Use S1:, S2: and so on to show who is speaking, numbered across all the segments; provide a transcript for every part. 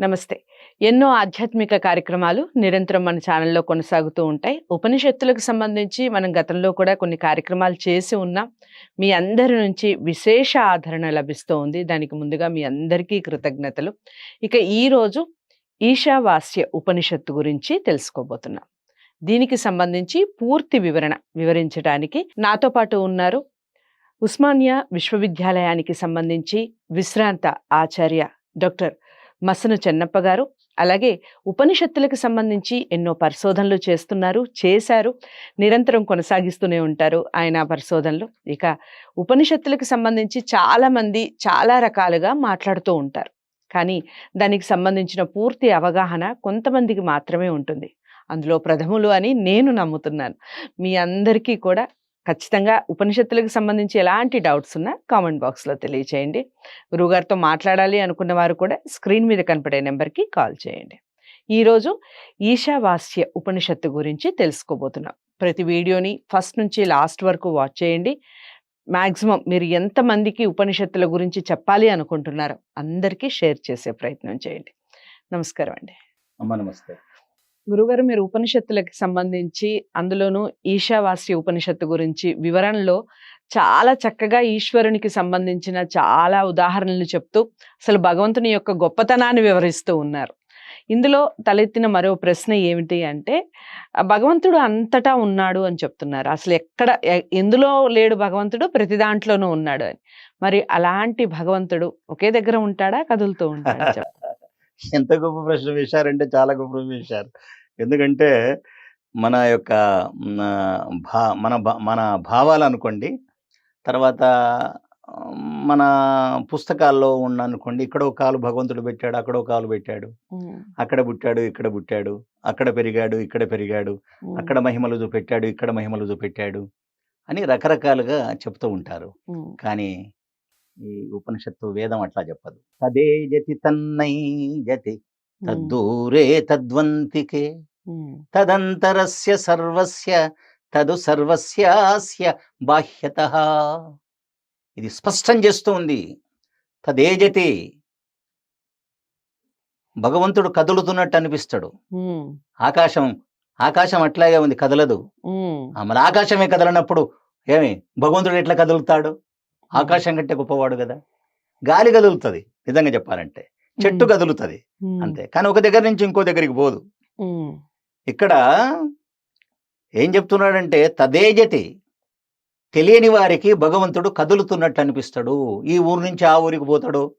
S1: నమస్తే. ఎన్నో ఆధ్యాత్మిక కార్యక్రమాలు నిరంతరం మన ఛానల్లో కొనసాగుతూ ఉంటాయి. ఉపనిషత్తులకు సంబంధించి మనం గతంలో కూడా కొన్ని కార్యక్రమాలు చేసి ఉన్నాం. మీ అందరి నుంచి విశేష ఆదరణ లభిస్తూ ఉంది. దానికి ముందుగా మీ అందరికీ కృతజ్ఞతలు. ఇక ఈరోజు ఈశావాస్య ఉపనిషత్తు గురించి తెలుసుకోబోతున్నాం. దీనికి సంబంధించి పూర్తి వివరణ వివరించడానికి నాతో పాటు ఉన్నారు ఉస్మానియా విశ్వవిద్యాలయానికి సంబంధించి విశ్రాంత ఆచార్య డాక్టర్ మసను చెన్నప్ప గారు అలాగే ఉపనిషత్తులకు సంబంధించి ఎన్నో పరిశోధనలు చేస్తున్నారు చేశారు నిరంతరం కొనసాగిస్తూనే ఉంటారు ఆయన పరిశోధనలు. ఇక ఉపనిషత్తులకు సంబంధించి చాలామంది చాలా రకాలుగా మాట్లాడుతూ ఉంటారు. కానీ దానికి సంబంధించిన పూర్తి అవగాహన కొంతమందికి మాత్రమే ఉంటుంది. అందులో ప్రథములు అని నేను నమ్ముతున్నాను. మీ అందరికీ కూడా ఖచ్చితంగా ఉపనిషత్తులకు సంబంధించి ఎలాంటి డౌట్స్ ఉన్నా కామెంట్ బాక్స్లో తెలియచేయండి. గురువుగారితో మాట్లాడాలి అనుకున్న వారు కూడా స్క్రీన్ మీద కనపడే నెంబర్కి కాల్ చేయండి. ఈరోజు ఈశావాస్య ఉపనిషత్తు గురించి తెలుసుకోబోతున్నాం. ప్రతి వీడియోని ఫస్ట్ నుంచి లాస్ట్ వరకు వాచ్ చేయండి. మ్యాక్సిమం మీరు ఎంతమందికి ఉపనిషత్తుల గురించి చెప్పాలి అనుకుంటున్నారో అందరికీ షేర్ చేసే ప్రయత్నం చేయండి. నమస్కారం అండి
S2: అమ్మ నమస్తే.
S1: గురుగారు మీరు ఉపనిషత్తులకు సంబంధించి అందులోనూ ఈశావాస్య ఉపనిషత్తు గురించి వివరణలో చాలా చక్కగా ఈశ్వరునికి సంబంధించిన చాలా ఉదాహరణలు చెప్తూ అసలు భగవంతుని యొక్క గొప్పతనాన్ని వివరిస్తూ ఉన్నారు. ఇందులో తలెత్తిన మరో ప్రశ్న ఏమిటి అంటే భగవంతుడు అంతటా ఉన్నాడు అని చెప్తున్నారు. అసలు ఎక్కడ ఎందులో లేడు భగవంతుడు? ప్రతి దాంట్లోనూ ఉన్నాడు అని. మరి అలాంటి భగవంతుడు ఒకే దగ్గర ఉంటాడా? కదులుతూ ఉంటాడా? చెప్పండి.
S2: ఎంత గొప్ప ప్రశ్న వేశారంటే చాలా గొప్ప ప్రశ్న వేశారు. ఎందుకంటే మన యొక్క భా మన భా- మన భావాలు అనుకోండి తర్వాత మన పుస్తకాల్లో ఉన్న అనుకోండి ఇక్కడ ఒక కాలు భగవంతుడు పెట్టాడు అక్కడ ఒక కాలు పెట్టాడు. అక్కడ పుట్టాడు ఇక్కడ పుట్టాడు అక్కడ పెరిగాడు ఇక్కడ పెరిగాడు అక్కడ మహిమలు చూపెట్టాడు ఇక్కడ మహిమలు చూపెట్టాడు అని రకరకాలుగా చెప్తూ ఉంటారు. కానీ ఈ ఉపనిషత్తు వేదం అట్లా చెప్పదు. తదే జతి తన్నై జతి తద్దూరే తద్వంతికే తదంతరస్య సర్వస్య తదు సర్వస్యాస్య బాహ్యత. ఇది స్పష్టం చేస్తూ ఉంది. తదేజతి భగవంతుడు కదులుతున్నట్టు అనిపిస్తాడు. ఆకాశం ఆకాశం అట్లాగే ఉంది కదలదు. మరి ఆకాశమే కదలనప్పుడు ఏమి? భగవంతుడు ఎట్లా కదులుతాడు? ఆకాశం కంటే గొప్పవాడు కదా. గాలి కదులుతుంది నిజంగా చెప్పాలంటే. చెట్టు కదులుతుంది అంతే. కానీ ఒక దగ్గర నుంచి ఇంకో దగ్గరికి పోదు. ఇక్కడ ఏం చెప్తున్నాడంటే తదేజతి తెలియని వారికి భగవంతుడు కదులుతున్నట్టు అనిపిస్తాడు. ఈ ఊరు నుంచి ఆ ఊరికి పోతాడు.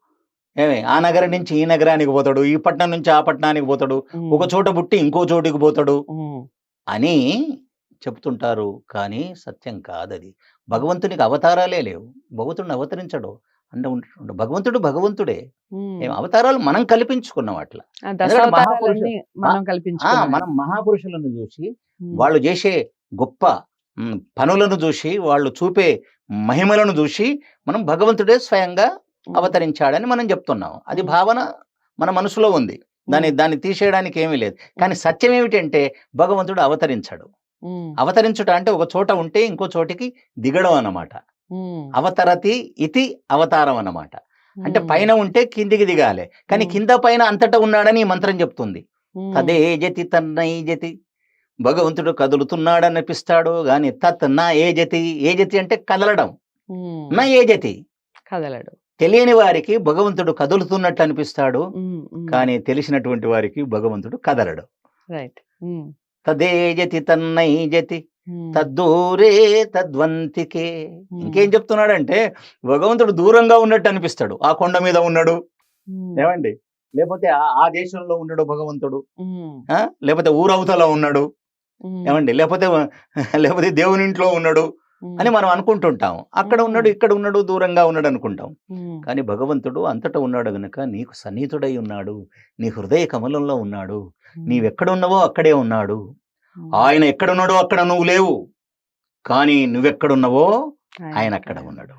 S2: ఏమి ఆ నగరం నుంచి ఈ నగరానికి పోతాడు. ఈ పట్టణం నుంచి ఆ పట్టణానికి పోతాడు. ఒక చోట పుట్టి ఇంకో చోటికి పోతాడు. అని చెప్తుంటారు. కానీ సత్యం కాదది. భగవంతునికి అవతారాలే లేవు. భగవంతుడిని అవతరించడు అంటే ఉంట- భగవంతుడు భగవంతుడే. ఏం అవతారాలు మనం కల్పించుకున్నాం అట్లా.
S1: మనం
S2: మహాపురుషులను చూసి వాళ్ళు చేసే గొప్ప పనులను చూసి వాళ్ళు చూపే మహిమలను చూసి మనం భగవంతుడే స్వయంగా అవతరించాడని మనం చెప్తున్నాం. అది. భావన మన మనసులో ఉంది. దాన్ని దాన్ని తీసేయడానికి ఏమీ లేదు. కానీ సత్యం ఏమిటంటే భగవంతుడు అవతరించాడు. అవతరించుట అంటే ఒక చోట ఉంటే ఇంకో చోటికి దిగడం అన్నమాట. అవతరతి ఇతి అవతారం అన్నమాట. అంటే పైన ఉంటే కిందికి దిగాలి. కానీ. కింద పైన అంతటా ఉన్నాడని ఈ మంత్రం చెప్తుంది. తదే జతి తన్నై జతి. భగవంతుడు కదులుతున్నాడనిపిస్తాడు గాని తత్ నా ఏ జతి. ఏ జతి అంటే కదలడం. నా ఏ జతి?
S1: కదలడు.
S2: తెలియని వారికి భగవంతుడు కదులుతున్నట్టు అనిపిస్తాడు. కానీ తెలిసినటువంటి వారికి భగవంతుడు కదలడు.
S1: రైట్. ఉమ్,
S2: తదే జతి తన్నై జతి
S1: ఉమ్,
S2: తద్దూరే తద్వంతికే. ఇంకేం చెప్తున్నాడంటే భగవంతుడు దూరంగా ఉన్నట్టు అనిపిస్తాడు. ఆ కొండ మీద ఉన్నాడు. ఏమండి? లేకపోతే ఆ- దేశంలో ఉన్నాడు భగవంతుడు? లేకపోతే ఊరవతల ఉన్నాడు. ఏమండి? లేకపోతే లేకపోతే దేవుని ఇంట్లో ఉన్నాడు. అని మనం అనుకుంటుంటాం. అక్కడ ఉన్నాడు ఇక్కడ ఉన్నాడు దూరంగా ఉన్నాడు అనుకుంటాం. కానీ భగవంతుడు అంతటా ఉన్నాడు గనుక నీకు సన్నిహితుడై ఉన్నాడు నీ హృదయ కమలంలో ఉన్నాడు నీవెక్కడున్నావో అక్కడే ఉన్నాడు. ఆయన ఎక్కడున్నాడో అక్కడ నువ్వు లేవు. కానీ నువ్వెక్కడున్నావో ఆయన అక్కడ ఉన్నాడు.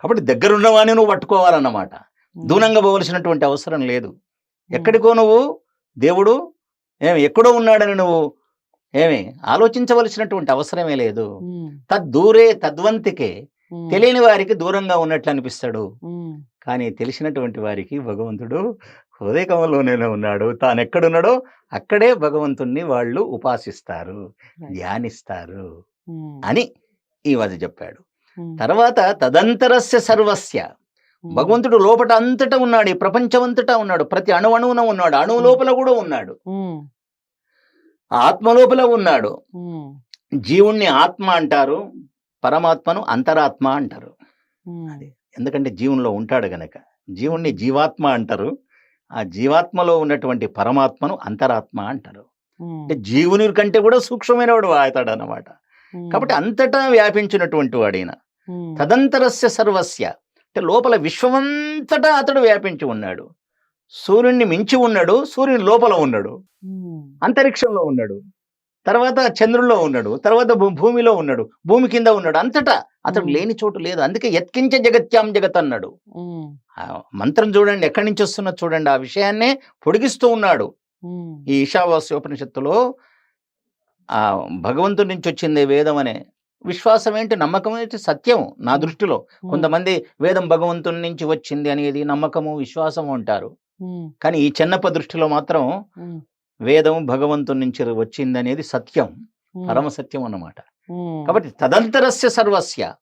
S2: కాబట్టి దగ్గరున్నవాని నువ్వు పట్టుకోవాలన్నమాట. దూరంగా పోవలసినటువంటి అవసరం లేదు. ఎక్కడికో నువ్వు దేవుడు ఏమి ఎక్కడో ఉన్నాడని నువ్వు ఏమి? ఆలోచించవలసినటువంటి అవసరమే లేదు. తద్దూరే తద్వంతికే తెలియని వారికి దూరంగా ఉన్నట్లు అనిపిస్తాడు. కానీ తెలిసినటువంటి వారికి భగవంతుడు హృదయ కమలంలోనే ఉన్నాడు. తాను ఎక్కడున్నాడో అక్కడే భగవంతుణ్ణి వాళ్ళు ఉపాసిస్తారు ధ్యానిస్తారు అని ఈ వది చెప్పాడు. తర్వాత తదంతరస్య సర్వస్య. భగవంతుడు లోపల అంతటా ఉన్నాడు ఈ ప్రపంచం అంతటా ఉన్నాడు ప్రతి అణు అణువున ఉన్నాడు అణువు లోపల కూడా ఉన్నాడు.
S1: ఉమ్,
S2: ఆత్మ లోపల ఉన్నాడు జీవుణ్ణి ఆత్మ అంటారు పరమాత్మను అంతరాత్మ అంటారు. ఎందుకంటే జీవునిలో ఉంటాడు గనక. జీవుణ్ణి జీవాత్మ అంటారు ఆ జీవాత్మలో ఉన్నటువంటి పరమాత్మను అంతరాత్మ అంటారు. అంటే జీవుని కంటే కూడా సూక్ష్మమైన వాడు అవుతాడు అన్నమాట
S1: ఉమ్,
S2: కాబట్టి అంతటా వ్యాపించినటువంటి వాడైన తదంతరస్య సర్వస్య. అంటే లోపల విశ్వమంతటా అతడు వ్యాపించి ఉన్నాడు. సూర్యుడిని మించి ఉన్నాడు సూర్యుని లోపల ఉన్నాడు.
S1: ఉమ్,
S2: అంతరిక్షంలో ఉన్నాడు. తర్వాత చంద్రుల్లో ఉన్నాడు. తర్వాత భూమిలో ఉన్నాడు. భూమి కింద ఉన్నాడు. అంతటా అతడు
S1: Hmm.
S2: లేని చోటు లేదు. అందుకే ఎత్కించ జగత్యాం జగత్ అన్నాడు. ఆ మంత్రం చూడండి. ఎక్కడి నుంచి వస్తున్నది చూడండి. ఆ విషయాన్నే పొడిగిస్తూ ఉన్నాడు. ఈ ఈశావాస్యోపనిషత్తులో ఆ భగవంతుడి నుంచి వచ్చింది వేదం అనే విశ్వాసం ఏంటి? నమ్మకం ఏంటి? సత్యం నా దృష్టిలో. కొంతమంది వేదం భగవంతుడి నుంచి వచ్చింది అనేది నమ్మకము విశ్వాసము అంటారు. కానీ ఈ చిన్నప్ప దృష్టిలో మాత్రం వేదం భగవంతుడి నుంచి వచ్చింది అనేది సత్యం పరమ సత్యం అన్నమాట. కాబట్టి తదంతరస్య సర్వస్య.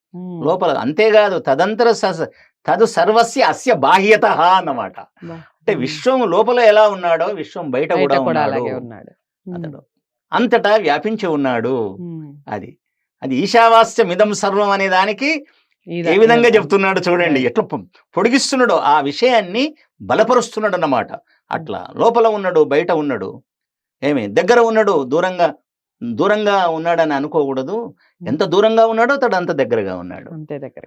S2: లోపల అంతేకాదు తదంతర స- తదు సర్వస్య అస్య బాహ్యత అన్నమాట. అంటే విశ్వం లోపల ఎలా ఉన్నాడో విశ్వం బయట కూడా ఉన్నాడు అతడు. అంతటా వ్యాపించి ఉన్నాడు అది. అది ఈశావాస్యం ఇదం సర్వం అనే దానికి ఏ విధంగా చెప్తున్నాడు చూడండి. ఎట్లా పొడిగిస్తున్నాడో ఆ విషయాన్ని బలపరుస్తున్నాడు అన్నమాట అట్లా లోపల ఉన్నాడు బయట ఉన్నాడు. ఏమి దగ్గర ఉన్నాడు దూరంగా దూరంగా ఉన్నాడని అనుకోకూడదు. ఎంత దూరంగా ఉన్నాడో అతడు అంత దగ్గరగా ఉన్నాడు.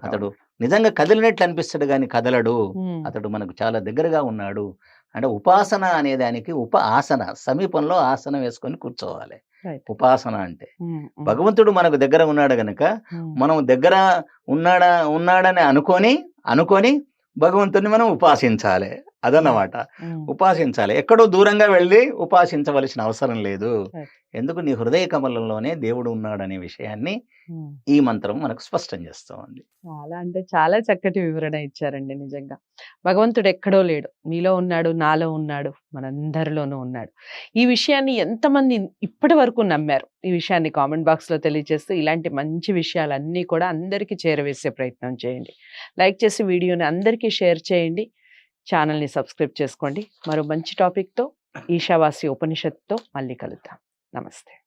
S2: అతడు నిజంగా కదిలినట్లు అనిపిస్తాడు కానీ కదలడు.
S1: ఉమ్,
S2: అతడు మనకు చాలా దగ్గరగా ఉన్నాడు. అంటే ఉపాసన అనే దానికి ఉప ఆసన సమీపంలో ఆసనం వేసుకొని కూర్చోవాలి. ఉపాసన అంటే. భగవంతుడు మనకు దగ్గర ఉన్నాడు గనక మనం దగ్గర ఉన్నాడా ఉన్నాడని అనుకొని అనుకొని భగవంతుని మనం ఉపాసించాలి. అదన్నమాట. ఉపాసించాలి. ఎక్కడో దూరంగా వెళ్ళి ఉపాసించవలసిన అవసరం లేదు. ఎందుకు నీ హృదయ కమలంలోనే దేవుడు ఉన్నాడనే విషయాన్ని
S1: ఉమ్.
S2: ఈ మంత్రం మనకు స్పష్టం చేస్తోంది.
S1: చాలా అంటే చాలా చక్కటి వివరణ ఇచ్చారండి నిజంగా. భగవంతుడు ఎక్కడో లేడు. మీలో ఉన్నాడు నాలో ఉన్నాడు మనందరిలోనూ ఉన్నాడు. ఈ విషయాన్ని ఎంతమంది ఇప్పటి వరకు నమ్మారు? ఈ విషయాన్ని కామెంట్ బాక్స్లో తెలియజేస్తూ ఇలాంటి మంచి విషయాలన్నీ కూడా అందరికీ చేరవేసే ప్రయత్నం చేయండి. లైక్ చేసి వీడియోని అందరికీ షేర్ చేయండి. ఛానల్ని సబ్స్క్రైబ్ చేసుకోండి. మరో మంచి టాపిక్తో ఈశావాసి ఉపనిషత్తుతో మళ్ళీ కలుద్దాం. నమస్తే.